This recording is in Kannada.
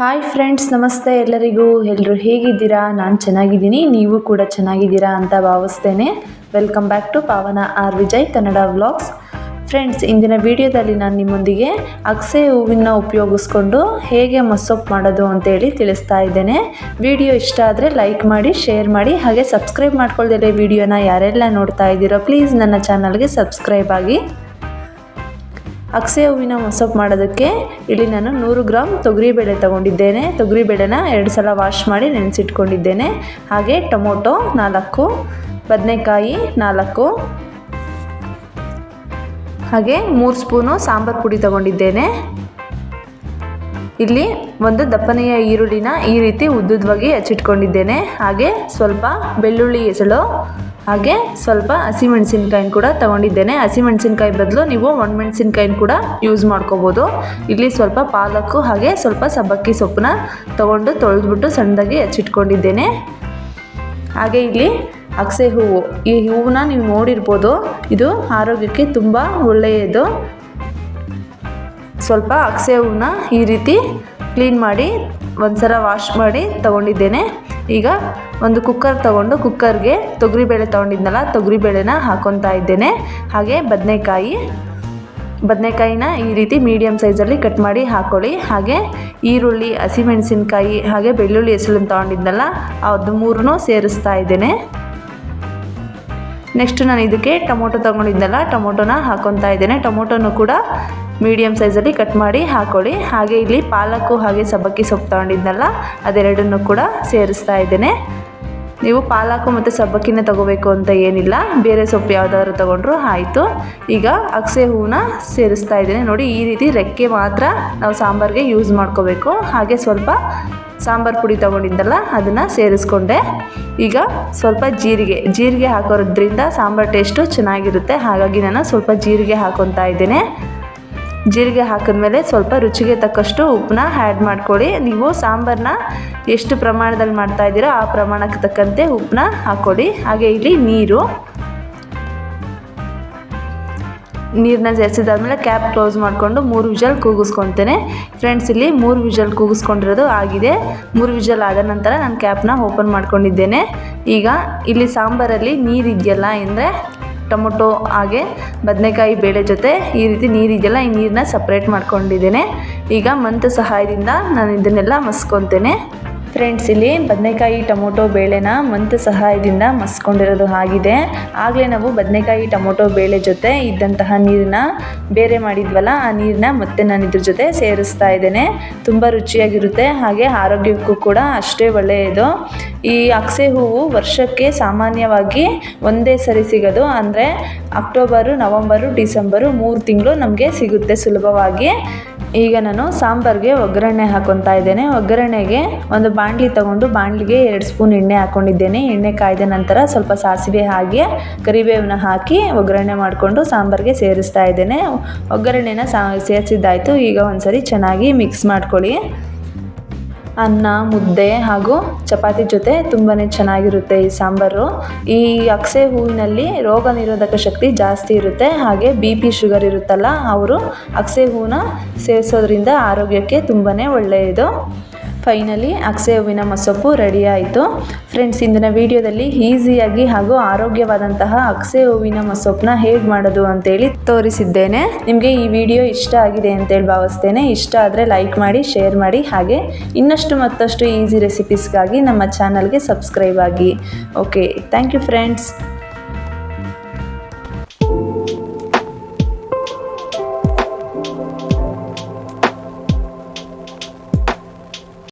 ಹಾಯ್ ಫ್ರೆಂಡ್ಸ್ ನಮಸ್ತೆ ಎಲ್ಲರಿಗೂ. ಎಲ್ಲರೂ ಹೇಗಿದ್ದೀರಾ? ನಾನು ಚೆನ್ನಾಗಿದ್ದೀನಿ. ನೀವು ಕೂಡ ಚೆನ್ನಾಗಿದ್ದೀರಾ ಅಂತ ಭಾವಿಸ್ತೇನೆ. Welcome back to Pavana R Vijay Kannada vlogs friends ಇಂದಿನ ವಿಡಿಯೋದಲ್ಲಿ ನಾನು ನಿಮ್ಮೊಂದಿಗೆ ಅಕ್ಸೆ ಹೂವಿನ ಉಪಯೋಗಿಸ್ಕೊಂಡು ಹೇಗೆ ಮಸ್ಸೊಪ್ಪು ಮಾಡೋದು ಅಂತೇಳಿ ತಿಳಿಸ್ತಾ ಇದ್ದೇನೆ. ವಿಡಿಯೋ ಇಷ್ಟ ಆದರೆ ಲೈಕ್ ಮಾಡಿ ಶೇರ್ ಮಾಡಿ, ಹಾಗೆ ಸಬ್ಸ್ಕ್ರೈಬ್ ಮಾಡ್ಕೊಳ್ದಿರೋ ವಿಡಿಯೋನ ಯಾರೆಲ್ಲ ನೋಡ್ತಾ ಇದ್ದೀರೋ ಪ್ಲೀಸ್ ನನ್ನ ಚಾನಲ್ಗೆ ಸಬ್ಸ್ಕ್ರೈಬ್ ಆಗಿ. ಅಗಸೆ ಹೂವಿನ ಮೊಸಪ್ಪು ಮಾಡೋದಕ್ಕೆ ಇಲ್ಲಿ ನಾನು ನೂರು ಗ್ರಾಮ್ ತೊಗರಿಬೇಳೆ ತೊಗೊಂಡಿದ್ದೇನೆ. ತೊಗರಿಬೇಳೆನ ಎರಡು ಸಲ ವಾಶ್ ಮಾಡಿ ನೆನೆಸಿಟ್ಕೊಂಡಿದ್ದೇನೆ. ಹಾಗೆ ಟೊಮೊಟೊ ನಾಲ್ಕು, ಬದನೆಕಾಯಿ ನಾಲ್ಕು, ಹಾಗೆ ಮೂರು ಸ್ಪೂನು ಸಾಂಬಾರು ಪುಡಿ ತೊಗೊಂಡಿದ್ದೇನೆ. ಇಲ್ಲಿ ಒಂದು ದಪ್ಪನೆಯ ಈರುಳ್ಳಿನ ಈ ರೀತಿ ಉದ್ದುದ್ವಾಗಿ ಹಚ್ಚಿಟ್ಕೊಂಡಿದ್ದೇನೆ. ಹಾಗೆ ಸ್ವಲ್ಪ ಬೆಳ್ಳುಳ್ಳಿ ಎಸಳು ಹಾಗೆ ಸ್ವಲ್ಪ ಹಸಿಮೆಣಸಿನ್ಕಾಯಿನ ಕೂಡ ತೊಗೊಂಡಿದ್ದೇನೆ. ಹಸಿಮೆಣಸಿನ್ಕಾಯಿ ಬದಲು ನೀವು ಒಣಮೆಣಸಿನ್ಕಾಯಿನ ಕೂಡ ಯೂಸ್ ಮಾಡ್ಕೋಬೋದು. ಇಲ್ಲಿ ಸ್ವಲ್ಪ ಪಾಲಕ್ಕು ಹಾಗೆ ಸ್ವಲ್ಪ ಸಬ್ಬಕ್ಕಿ ಸೊಪ್ಪನ್ನ ತೊಗೊಂಡು ತೊಳೆದ್ಬಿಟ್ಟು ಸಣ್ಣದಾಗಿ ಹಚ್ಚಿಟ್ಕೊಂಡಿದ್ದೇನೆ. ಹಾಗೆ ಇಲ್ಲಿ ಅಗಸೆ ಹೂವು, ಈ ಹೂವನ್ನ ನೀವು ನೋಡಿರ್ಬೋದು. ಇದು ಆರೋಗ್ಯಕ್ಕೆ ತುಂಬ ಒಳ್ಳೆಯದು. ಸ್ವಲ್ಪ ಅಗಸೆ ಹೂವನ್ನ ಈ ರೀತಿ ಕ್ಲೀನ್ ಮಾಡಿ ಒಂದ್ಸಲ ವಾಶ್ ಮಾಡಿ ತಗೊಂಡಿದ್ದೇನೆ. ಈಗ ಒಂದು ಕುಕ್ಕರ್ ತಗೊಂಡು ಕುಕ್ಕರ್ಗೆ ತೊಗರಿಬೇಳೆ ತೊಗೊಂಡಿದ್ನಲ್ಲ ತೊಗರಿಬೇಳೆನ ಹಾಕೊತಾ ಇದ್ದೇನೆ. ಹಾಗೆ ಬದನೆಕಾಯಿ, ಬದನೆಕಾಯಿನ ಈ ರೀತಿ ಮೀಡಿಯಮ್ ಸೈಜಲ್ಲಿ ಕಟ್ ಮಾಡಿ ಹಾಕ್ಕೊಳ್ಳಿ ಹಾಗೆ ಈರುಳ್ಳಿ, ಹಸಿಮೆಣಸಿನ್ಕಾಯಿ, ಹಾಗೆ ಬೆಳ್ಳುಳ್ಳಿ ಹೆಸರು ತೊಗೊಂಡಿದ್ನಲ್ಲ, ಅದು ಮೂರನ್ನೂ ಸೇರಿಸ್ತಾ ಇದ್ದೇನೆ. ನೆಕ್ಸ್ಟ್ ನಾನು ಇದಕ್ಕೆ ಟೊಮೊಟೊ ತೊಗೊಂಡಿದ್ನಲ್ಲ, ಟೊಮೊಟೊನ ಹಾಕೊತಾ ಇದ್ದೇನೆ. ಟೊಮೊಟೊನು ಕೂಡ ಮೀಡಿಯಮ್ ಸೈಜಲ್ಲಿ ಕಟ್ ಮಾಡಿ ಹಾಕ್ಕೊಳ್ಳಿ ಹಾಗೆ ಇಲ್ಲಿ ಪಾಲಕ್ಕು ಹಾಗೆ ಸಬ್ಬಕ್ಕಿ ಸೊಪ್ಪು ತೊಗೊಂಡಿದ್ನಲ್ಲ, ಅದೆರಡನ್ನು ಕೂಡ ಸೇರಿಸ್ತಾ ಇದ್ದೇನೆ. ನೀವು ಪಾಲಕು ಮತ್ತು ಸಬ್ಬಕ್ಕಿನೇ ತೊಗೋಬೇಕು ಅಂತ ಏನಿಲ್ಲ. ಬೇರೆ ಸೊಪ್ಪು ಯಾವುದಾದ್ರು ತೊಗೊಂಡ್ರು ಆಯಿತು. ಈಗ ಅಗಸೆ ಹೂವನ್ನ ಸೇರಿಸ್ತಾ ಇದ್ದೇನೆ. ನೋಡಿ, ಈ ರೀತಿ ರೆಕ್ಕೆ ಮಾತ್ರ ನಾವು ಸಾಂಬಾರಿಗೆ ಯೂಸ್ ಮಾಡ್ಕೋಬೇಕು. ಹಾಗೆ ಸ್ವಲ್ಪ ಸಾಂಬಾರು ಪುಡಿ ತೊಗೊಂಡಿದ್ದಲ್ಲ, ಅದನ್ನು ಸೇರಿಸ್ಕೊಂಡೆ. ಈಗ ಸ್ವಲ್ಪ ಜೀರಿಗೆ ಜೀರಿಗೆ ಹಾಕೋದ್ರಿಂದ ಸಾಂಬಾರು ಟೇಸ್ಟು ಚೆನ್ನಾಗಿರುತ್ತೆ. ಹಾಗಾಗಿ ನಾನು ಸ್ವಲ್ಪ ಜೀರಿಗೆ ಹಾಕೊತಾ ಇದ್ದೇನೆ. ಜೀರಿಗೆ ಹಾಕಿದ್ಮೇಲೆ ಸ್ವಲ್ಪ ರುಚಿಗೆ ತಕ್ಕಷ್ಟು ಉಪ್ಪನ್ನ ಆ್ಯಡ್ ಮಾಡ್ಕೊಳ್ಳಿ. ನೀವು ಸಾಂಬಾರನ್ನ ಎಷ್ಟು ಪ್ರಮಾಣದಲ್ಲಿ ಮಾಡ್ತಾ ಇದ್ದೀರೋ ಆ ಪ್ರಮಾಣಕ್ಕೆ ತಕ್ಕಂತೆ ಉಪ್ಪನ್ನ ಹಾಕ್ಕೊಳ್ಳಿ ಹಾಗೆ ಇಲ್ಲಿ ನೀರು. ನೀರನ್ನ ಸೇರಿಸಿದಾದ್ಮೇಲೆ ಕ್ಯಾಪ್ ಕ್ಲೋಸ್ ಮಾಡಿಕೊಂಡು ಮೂರು ವಿಜಲ್ ಕೂಗಿಸ್ಕೊತೇನೆ. ಫ್ರೆಂಡ್ಸ್ ಇಲ್ಲಿ ಮೂರು ವಿಜಲ್ ಕೂಗಿಸ್ಕೊಂಡಿರೋದು ಆಗಿದೆ. ಮೂರು ವಿಜಲ್ ಆದ ನಂತರ ನಾನು ಕ್ಯಾಪ್ನ ಓಪನ್ ಮಾಡ್ಕೊಂಡಿದ್ದೇನೆ. ಈಗ ಇಲ್ಲಿ ಸಾಂಬಾರಲ್ಲಿ ನೀರಿದೆಯಲ್ಲ, ಅಂದರೆ ಟೊಮೊಟೊ ಹಾಗೆ ಬದನೆಕಾಯಿ ಬೇಳೆ ಜೊತೆ ಈ ರೀತಿ ನೀರಿದೆಯಲ್ಲ ಈ ನೀರನ್ನ ಸಪ್ರೇಟ್ ಮಾಡ್ಕೊಂಡಿದ್ದೇನೆ. ಈಗ ಮಂತ್ ಸಹಾಯದಿಂದ ನಾನು ಇದನ್ನೆಲ್ಲ ಮಸ್ಕೊತೇನೆ. ಫ್ರೆಂಡ್ಸ್ ಇಲ್ಲಿ ಬದನೆಕಾಯಿ ಟೊಮೊಟೊ ಬೇಳೆನ ಮಂತ್ ಸಹಾಯದಿಂದ ಮಸ್ಕೊಂಡಿರೋದು ಆಗಿದೆ. ಆಗಲೇ ನಾವು ಬದನೆಕಾಯಿ ಟೊಮೊಟೊ ಬೇಳೆ ಜೊತೆ ಇದ್ದಂತಹ ನೀರನ್ನ ಬೇರೆ ಮಾಡಿದ್ವಲ್ಲ, ಆ ನೀರನ್ನ ಮತ್ತೆ ನಾನು ಇದ್ರ ಜೊತೆ ಸೇರಿಸ್ತಾ ಇದ್ದೇನೆ. ತುಂಬ ರುಚಿಯಾಗಿರುತ್ತೆ, ಹಾಗೆ ಆರೋಗ್ಯಕ್ಕೂ ಕೂಡ ಅಷ್ಟೇ ಒಳ್ಳೆಯದು. ಈ ಅಕ್ಸೆ ಹೂವು ವರ್ಷಕ್ಕೆ ಸಾಮಾನ್ಯವಾಗಿ ಒಂದೇ ಸರಿ ಸಿಗೋದು, ಅಂದರೆ ಅಕ್ಟೋಬರು, ನವಂಬರು, ಡಿಸೆಂಬರು ಮೂರು ತಿಂಗಳು ನಮಗೆ ಸಿಗುತ್ತೆ ಸುಲಭವಾಗಿ. ಈಗ ನಾನು ಸಾಂಬಾರಿಗೆ ಒಗ್ಗರಣೆ ಹಾಕೊತಾ ಇದ್ದೇನೆ. ಒಗ್ಗರಣೆಗೆ ಒಂದು ಬಾಣಲಿ ತಗೊಂಡು ಬಾಣಲಿಗೆ ಎರಡು ಸ್ಪೂನ್ ಎಣ್ಣೆ ಹಾಕ್ಕೊಂಡಿದ್ದೇನೆ ಎಣ್ಣೆ ಕಾಯ್ದ ನಂತರ ಸ್ವಲ್ಪ ಸಾಸಿವೆ ಹಾಗೆ ಕರಿಬೇವನ್ನ ಹಾಕಿ ಒಗ್ಗರಣೆ ಮಾಡಿಕೊಂಡು ಸಾಂಬಾರಿಗೆ ಸೇರಿಸ್ತಾ ಇದ್ದೇನೆ. ಒಗ್ಗರಣೆನ ಸಾ, ಸೇರಿಸಿದ್ದಾಯಿತು. ಈಗ ಒಂದ್ಸರಿ ಚೆನ್ನಾಗಿ ಮಿಕ್ಸ್ ಮಾಡ್ಕೊಳ್ಳಿ. ಅನ್ನ, ಮುದ್ದೆ ಹಾಗೂ ಚಪಾತಿ ಜೊತೆ ತುಂಬಾ ಚೆನ್ನಾಗಿರುತ್ತೆ ಈ ಸಾಂಬಾರು. ಈ ಅಕ್ಸೆ ಹೂವಿನಲ್ಲಿ ರೋಗ ನಿರೋಧಕ ಶಕ್ತಿ ಜಾಸ್ತಿ ಇರುತ್ತೆ. ಹಾಗೆ ಬಿ ಪಿ ಶುಗರ್ ಇರುತ್ತಲ್ಲ, ಅವರು ಅಕ್ಸೆ ಹೂವನ್ನ ಸೇವಿಸೋದ್ರಿಂದ ಆರೋಗ್ಯಕ್ಕೆ ತುಂಬಾ ಒಳ್ಳೆಯದು. ಫೈನಲಿ ಅಗಸೆ ಹೂವಿನ ಮೊಸೊಪ್ಪು ರೆಡಿ ಆಯಿತು. ಫ್ರೆಂಡ್ಸ್ ಇಂದಿನ ವಿಡಿಯೋದಲ್ಲಿ ಈಸಿಯಾಗಿ ಹಾಗೂ ಆರೋಗ್ಯವಾದಂತಹ ಅಗಸೆ ಹೂವಿನ ಮಸೊಪ್ಪನ್ನ ಹೇಗೆ ಮಾಡೋದು ಅಂತೇಳಿ ತೋರಿಸಿದ್ದೇನೆ. ನಿಮಗೆ ಈ ವಿಡಿಯೋ ಇಷ್ಟ ಆಗಿದೆ ಅಂತೇಳಿ ಭಾವಿಸ್ತೇನೆ. ಇಷ್ಟ ಆದರೆ ಲೈಕ್ ಮಾಡಿ ಶೇರ್ ಮಾಡಿ, ಹಾಗೆ ಇನ್ನಷ್ಟು ಮತ್ತಷ್ಟು ಈಸಿ ರೆಸಿಪೀಸ್ಗಾಗಿ ನಮ್ಮ ಚಾನಲ್ಗೆ ಸಬ್ಸ್ಕ್ರೈಬ್ ಆಗಿ. Okay thank you friends